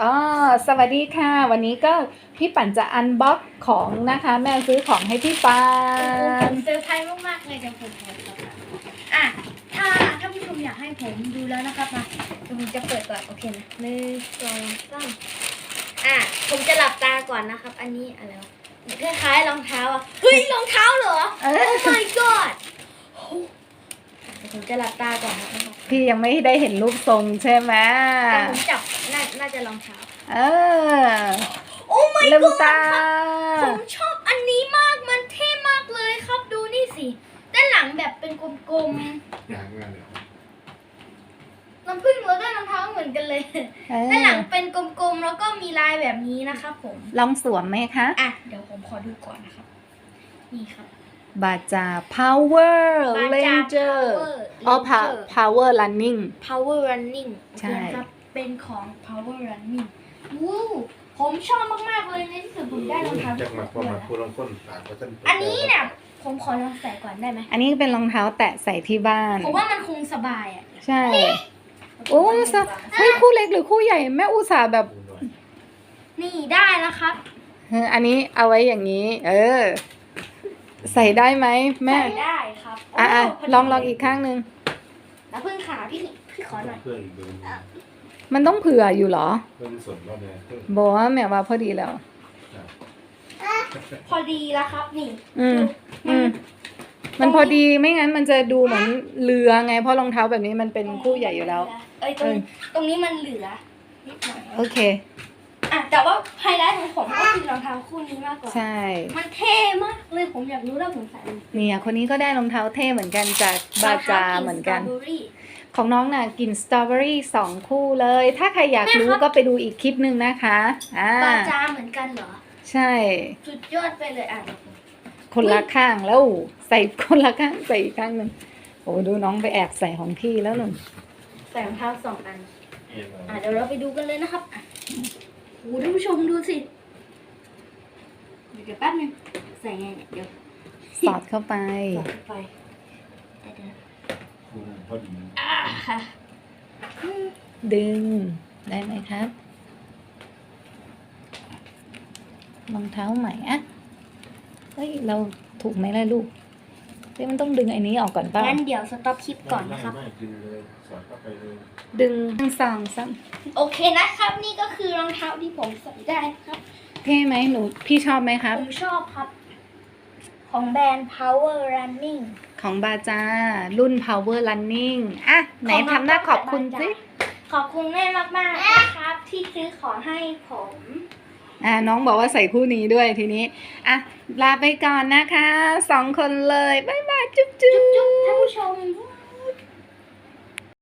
อ๋อสวัสดีค่ะ วันนี้ก็พี่ปั่นจะอันบ็อกของนะคะ แม่ซื้อของให้พี่ปัผนมเซอร์ไพรส์มากๆเลยเดี๋ยวผมขอครับอะถ้าถ้าผู้ชมอยากให้ผมดูแล้วนะครับมาเดี๋ยวผมจะเปิดก่อนโอเคนะหนึ่งสองสามอะผมจะหลับตาก่อนนะครับ อันนี้อะไรวะคล้ายๆรองเท้าอะเฮ้ยรองเท้าเหรอเออ Oh my god โอ้เดี๋ยวผมจะหลับตาก่อนนะครับพี่ยังไม่ได้เห็นรูปทรงใช่ไหมแต่ผมจับ น่าน่าจะรองเท้าเออโอ้ my ลืม god ตา ผมชอบอันนี้มากมันเท่มากเลยครับดูนี่สิด้านหลังแบบเป็นกลมๆอย่างงั้นเลยน้ำผึ้งเราได้รองเท้าเหมือนกันเลยเอด้านหลังอเป็นกลมๆแล้วก็มีลายแบบนี้นะครับผมลองสวมไหมคะ อะเดี๋ยวผมขอดูก่อนนะครับ นี่ครับ บาจา power บาจา ranger Power อ๋อ pa- Ranger power running Power Running ใช่นะครับ เป็นของ Power Running วู้ผมชอบมากๆเลยในที่สุดผมได้รองเท้าจากมาพอมาพูดลงก้นปากก็จะอันนี้เนี่ยผมขอลองใส่ก่อนได้ไหมอันนี้เป็นรองเท้าแตะใส่ที่บ้าน ผมว่ามันคงสบายอะ ใช่ โอ้สะเฮ้ยคู่เล็กหรือคู่ใหญ่แม่อุตส่าห์แบบ นี่ได้แล้วครับเอออันนี้เอาไว้อย่างนี้ เออ ใส่ได้ไหมแม่ ใส่ได้ครับอะอะโพดีลองลองอีกข้างหนึ่งแล้วพึ่งขาพี่พี่ขอหน่อยเพื่อนอีกเดิน มันต้องเผื่ออยู่เหรอเพื่อนสนรอบเนี่ยเพื่อนบอกว่าแม่ว่าพอดีแล้ว พอดีแล้วครับนี่อืม อืม มันพอดีไม่งั้นมันจะดูเหมือนเรือไง เพราะรองเท้าแบบนี้มันเป็นคู่ใหญ่อยู่แล้ว เอ้ยตรงเออตรงนี้มันเหลือนิดหน่อยโอเค อะแต่ว่าไฮไลท์ของผมก็คือรองเท้าคู่นี้มากกว่า ใช่ มันเท่มากเลยผมอยากรู้แล้วผมใส่เนี่ย คนนี้ก็ได้รองเท้าเท่เหมือนกันจากบาจาเหมือนกัน สตรอเบอรี่ ของน้องน่ะกินสตรอเบอรี่สองคู่เลย ถ้าใครอยากรู้แม่ครับ ก็ไปดูอีกคลิปหนึ่งนะคะอ่าบาจาเหมือนกันเหรอ ใช่ สุดยอดไปเลยอะ คนละข้างแล้วใส่คนละข้างใส่อีกข้างหนึ่งโอ้ดูน้องไปแอบใส่ของพี่แล้วหนึ่งใส่รองเท้าสองอัน อะเดี๋ยวเราไปดูกันเลยนะครับอะโอ้ท่านผู้ชมดูสิ เดี๋ยวแป๊บนึงใส่ไงเนี่ยเดี๋ยวสอดเข้าไป ใส่เข้าไปเดี๋ยวพอดีๆอ่าค่ะอืม ดึงได้ไหมครับรองเท้าใหม่อะเฮ้ย เราถูกไหมล่ะลูกเฮ้ยมันต้องดึงไอ้นี้ออกก่อนเปล่างั้นเดี๋ยวสต็อปคลิปก่อนนะครับ ไม่ดึงเลยสอดเข้าไปเลยดึงทั้งสองซ้โอเคนะครับ นี่ก็คือรองเท้าที่ผมใส่ได้ครับำเท่ไหมหนู พี่ชอบไหมครับ ผมชอบครับ ของแบรนด์ Power Running ของบาจา รุ่น power running อะ ไหนของทำหน้าขอบคุณสิ ขอบคุณแม่มากๆนะครับ ที่ซื้อของให้ผมอ่าน้องบอกว่าใส่คู่นี้ด้วยทีนี้ อะ ลาไปก่อนนะคะ สองคนเลย บ๊ายบาย จุ๊บจุ๊จุ๊บบๆท่านผู้ชม